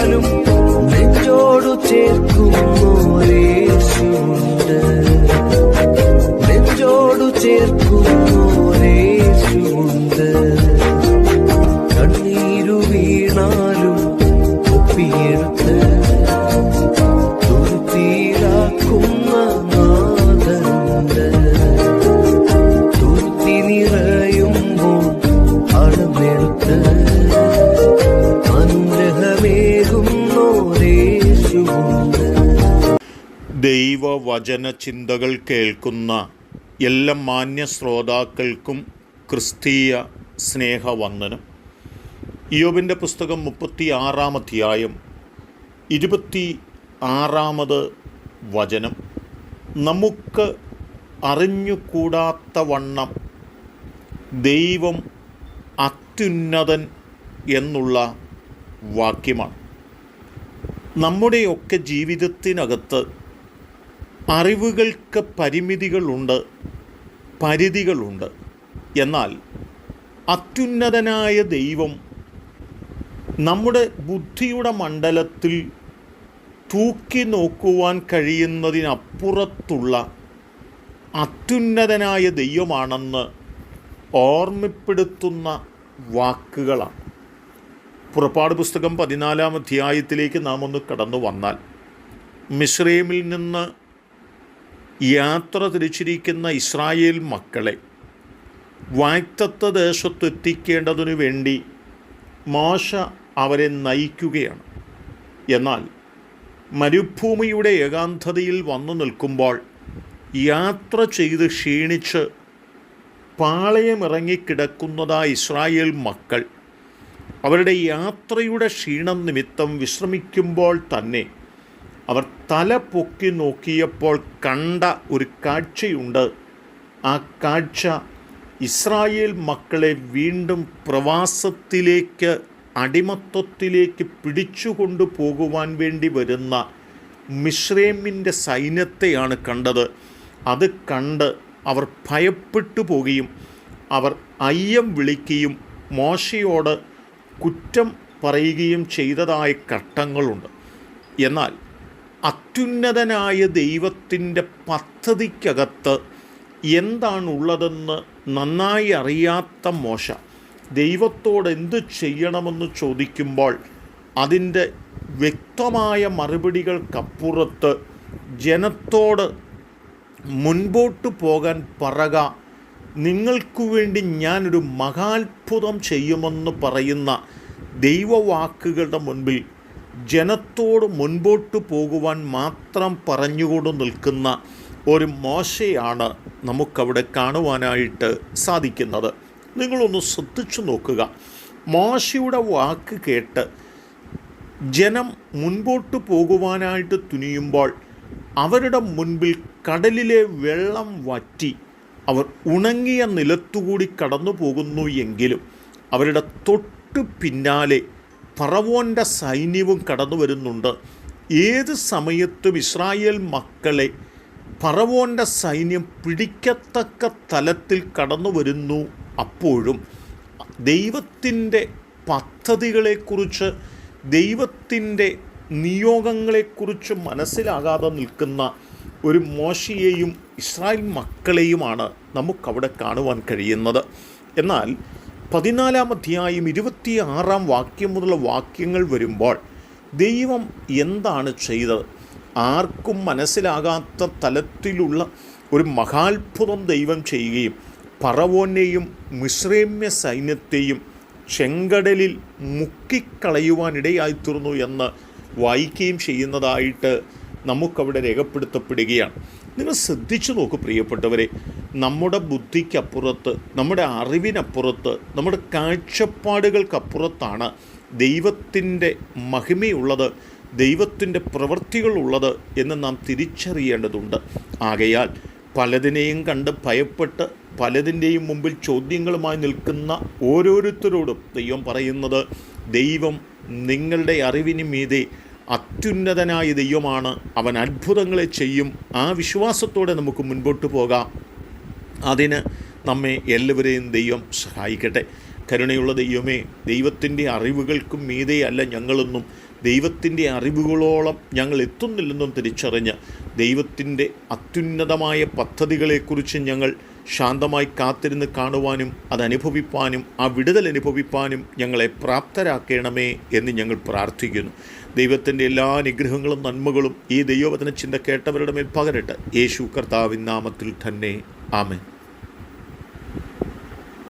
ഞാനും നെഞ്ചോടു ചേർക്കുന്നോരേശുണ്ട് നെഞ്ചോടു ചേർക്കും. ദൈവവചന ചിന്തകൾ കേൾക്കുന്ന എല്ലാ മാന്യ ശ്രോതാക്കൾക്കും ക്രിസ്തീയ സ്നേഹവന്ദനം. യോബിന്റെ പുസ്തകം മുപ്പത്തി ആറാം അധ്യായം ഇരുപത്തി ആറാമത് വചനം. നമുക്ക് അറിഞ്ഞുകൂടാത്ത വണ്ണം ദൈവം അത്യുന്നതൻ എന്നുള്ള വാക്യമാണ്. നമ്മുടെയൊക്കെ ജീവിതത്തിനകത്ത് അറിവുകൾക്ക് പരിമിതികളുണ്ട് പരിധികളുണ്ട്. എന്നാൽ അത്യുന്നതനായ ദൈവം നമ്മുടെ ബുദ്ധിയുടെ മണ്ഡലത്തിൽ തൂക്കി നോക്കുവാൻ കഴിയുന്നതിനപ്പുറത്തുള്ള അത്യുന്നതനായ ദൈവമാണെന്ന് ഓർമ്മപ്പെടുത്തുന്ന വാക്കുകളാണ്. പുറപ്പാട് പുസ്തകം പതിനാലാം അധ്യായത്തിലേക്ക് നാം ഒന്ന് കടന്നു വന്നാൽ മിശ്രൈമിൽ നിന്ന് യാത്ര തിരിച്ചിരിക്കുന്ന ഇസ്രായേൽ മക്കളെ വാക്തത്വ ദേശത്ത് എത്തിക്കേണ്ടതിനു വേണ്ടി മോശ അവരെ നയിക്കുകയാണ്. എന്നാൽ മരുഭൂമിയുടെ ഏകാന്തതയിൽ വന്നു നിൽക്കുമ്പോൾ യാത്ര ചെയ്ത് ക്ഷീണിച്ച് പാളയമിറങ്ങിക്കിടക്കുന്നതായ ഇസ്രായേൽ മക്കൾ. അവരുടെ യാത്രയുടെ ക്ഷീണം നിമിത്തം വിശ്രമിക്കുമ്പോൾ തന്നെ അവർ തല പൊക്കി നോക്കിയപ്പോൾ കണ്ട ഒരു കാഴ്ചയുണ്ട്. ആ കാഴ്ച ഇസ്രായേൽ മക്കളെ വീണ്ടും പ്രവാസത്തിലേക്ക് അടിമത്വത്തിലേക്ക് പിടിച്ചുകൊണ്ടു പോകുവാൻ വേണ്ടി വരുന്ന മിശ്രേമിന്റെ സൈന്യത്തെയാണ് കണ്ടത്. അത് കണ്ട് അവർ ഭയപ്പെട്ടു പോവുകയും അവർ അയ്യം വിളിക്കുകയും മോശയോട് കുറ്റം പറയുകയും ചെയ്തതായ ഘട്ടങ്ങളുണ്ട്. എന്നാൽ അത്യുന്നതനായ ദൈവത്തിന്റെ പദ്ധതിക്കകത്ത് എന്താണുള്ളതെന്ന് നന്നായി അറിയാത്ത മോശ ദൈവത്തോട് എന്ത് ചെയ്യണമെന്ന് ചോദിക്കുമ്പോൾ അതിന്റെ വ്യക്തമായ മറുപടികൾക്കപ്പുറത്ത് ജനത്തോട് മുൻപോട്ട് പോകാൻ പറക നിങ്ങൾക്കു വേണ്ടി ഞാനൊരു മഹാത്ഭുതം ചെയ്യുമെന്ന് പറയുന്ന ദൈവവാക്കുകളുടെ മുൻപിൽ ജനത്തോട് മുൻപോട്ട് പോകുവാൻ മാത്രം പറഞ്ഞുകൊണ്ട് നിൽക്കുന്ന ഒരു മോശയാണ് നമുക്കവിടെ കാണുവാനായിട്ട് സാധിക്കുന്നത്. നിങ്ങളൊന്ന് ശ്രദ്ധിച്ചു നോക്കുക. മോശയുടെ വാക്ക് കേട്ട് ജനം മുൻപോട്ട് പോകുവാനായിട്ട് തുനിയുമ്പോൾ അവരുടെ മുൻപിൽ കടലിലെ വെള്ളം വറ്റി അവർ ഉണങ്ങിയ നിലത്തുകൂടി കടന്നു പോകുന്നു എങ്കിലും അവരുടെ തൊട്ട് പിന്നാലെ ഫറവോന്റെ സൈന്യവും കടന്നു വരുന്നുണ്ട്. ഏത് സമയത്തും ഇസ്രായേൽ മക്കളെ ഫറവോന്റെ സൈന്യം പിടിക്കത്തക്ക തലത്തിൽ കടന്നു വരുന്നു അപ്പോഴും. ദൈവത്തിന്റെ പദ്ധതികളെക്കുറിച്ച് ദൈവത്തിന്റെ നിയോഗങ്ങളെക്കുറിച്ച് മനസ്സിലാകാതെ നിൽക്കുന്ന ഒരു മോശയെയും ഇസ്രായേൽ മക്കളെയുമാണ് നമുക്കവിടെ കാണുവാൻ കഴിയുന്നത്. എന്നാൽ പതിനാലാം അധ്യായം ഇരുപത്തി ആറാം വാക്യം മുതലുള്ള വാക്യങ്ങൾ വരുമ്പോൾ ദൈവം എന്താണ് ചെയ്തത്? ആർക്കും മനസ്സിലാകാത്ത തലത്തിലുള്ള ഒരു മഹാത്ഭുതം ദൈവം ചെയ്യുകയും പറവോനെയും മിശ്രേമ്യ സൈന്യത്തെയും ചെങ്കടലിൽ മുക്കിക്കളയുവാനിടയായിത്തീർന്നു എന്ന് വായിക്കുകയും ചെയ്യുന്നതായിട്ട് നമുക്കവിടെ രേഖപ്പെടുത്തപ്പെടുകയാണ്. നിങ്ങൾ ശ്രദ്ധിച്ചു നോക്കൂ പ്രിയപ്പെട്ടവരെ നമ്മുടെ ബുദ്ധിക്കപ്പുറത്ത് നമ്മുടെ അറിവിനപ്പുറത്ത് നമ്മുടെ കാഴ്ചപ്പാടുകൾക്കപ്പുറത്താണ് ദൈവത്തിന്റെ മഹിമയുള്ളത് ദൈവത്തിന്റെ പ്രവൃത്തികളുള്ളത് എന്ന് നാം തിരിച്ചറിയേണ്ടതുണ്ട്. ആകയാൽ പലതിനെയും കണ്ട് ഭയപ്പെട്ട് പലതിന്റെയും മുമ്പിൽ ചോദ്യങ്ങളുമായി നിൽക്കുന്ന ഓരോരുത്തരോടും ദൈവം പറയുന്നത് ദൈവം നിങ്ങളുടെ അറിവിന് മീതെ അത്യുന്നതനായ ദൈവമാണ്. അവൻ അത്ഭുതങ്ങളെ ചെയ്യും. ആ വിശ്വാസത്തോടെ നമുക്ക് മുൻപോട്ട് പോകാം. അതിന് നമ്മെ എല്ലാവരെയും ദൈവം സഹായിക്കട്ടെ. കരുണയുള്ള ദൈവമേ ദൈവത്തിന്റെ അറിവുകൾക്കും മീതെയല്ല ഞങ്ങളെന്നും. ദൈവത്തിന്റെ അറിവുകളോളം ഞങ്ങൾ എത്തുന്നില്ലെന്നും തിരിച്ചറിഞ്ഞ് ദൈവത്തിന്റെ അത്യുന്നതമായ പദ്ധതികളെക്കുറിച്ച് ഞങ്ങൾ ശാന്തമായി കാത്തിരുന്ന് കാണുവാനും അത് അനുഭവിപ്പാനും ആ വിടുതൽ അനുഭവിപ്പാനും ഞങ്ങളെ പ്രാപ്തരാക്കണമേ എന്ന് ഞങ്ങൾ പ്രാർത്ഥിക്കുന്നു. ദൈവത്തിന്റെ എല്ലാ അനുഗ്രഹങ്ങളും നന്മകളും ഈ ദൈവവചന ചിന്ത കേട്ടവരുടെ മേൽ പകരട്ടെ. യേശു കർത്താവിൻ നാമത്തിൽ തന്നെ. ആമേൻ.